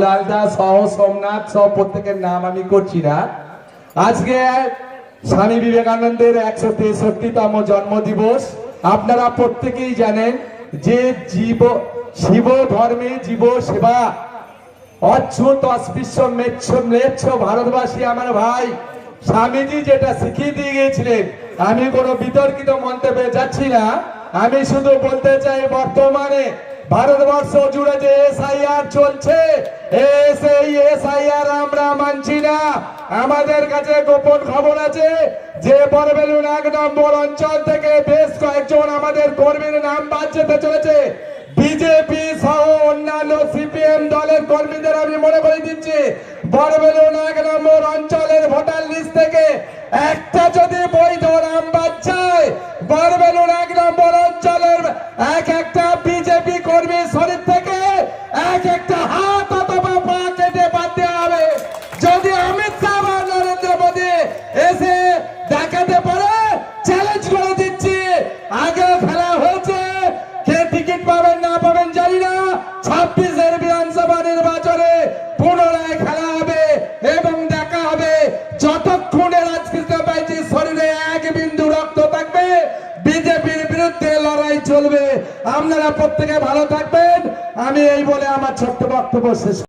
লালদা সহ সোমনাথ সহ প্রত্যেকের নাম আমি করছি না। আজকে স্বামী বিবেকানন্দের একশো তেষট্টিতম আপনারা প্রত্যেকেই জানেন যে জীব, শিব ধর্মে জীব সেবা। অচ্যুত অস্পৃশ্য, মেচ্ছ, ম্লেচ্ছ ভারতবাসী আমার ভাই স্বামীজি যেটা শিখিয়ে দিয়ে গিয়েছিলেন, আমি কোনো বিতর্কিত মন্তব্যে যাচ্ছি না। আমি শুধু বলতে চাই, বর্তমানে ভারতবর্ষ জুড়ে এসআইআর চলছে। আমরা মানছি না। আমাদের কাছে গোপন খবর আছে যে বরবেলুন এক নম্বর অঞ্চল থেকে বেশ কয়েকজন আমাদের কর্মীর নাম বাদ যেতে চলেছে। বিজেপি সহ অন্যান্য সিপিএম দলের কর্মীদের আমি মনে করে দিচ্ছি বরবেলুন এক নম্বর অঞ্চলের ভোটার লিস্ট থেকে একটা যদি বৈধ নাম বাদ যায় এক নম্বর অঞ্চলের এক একটা বিজেপি কর্মীর শরীর থেকে এক একটা হাত অথবা পা কেটে বাদ হবে। যদি অমিত শাহ বা নরেন্দ্র মোদী এসে দেখাতে পারে চ্যালেঞ্জ করে দিচ্ছি। আগে খেলা হয়েছে, কে টিকিট পাবেন না পাবেন জানি না। ছাব্বিশের বিধানসভা নির্বাচনে পুনরায় খেলা হবে এবং দেখা হবে। যতক্ষণে রাজকৃষ্ণ পাইছি, শরীরে এক বিন্দু রক্ত থাকবে, বিজেপির বিরুদ্ধে লড়াই চলবে। আপনারা প্রত্যেকে ভালো থাকবেন। আমি এই বলে আমার ছোট্ট বক্তব্য শেষ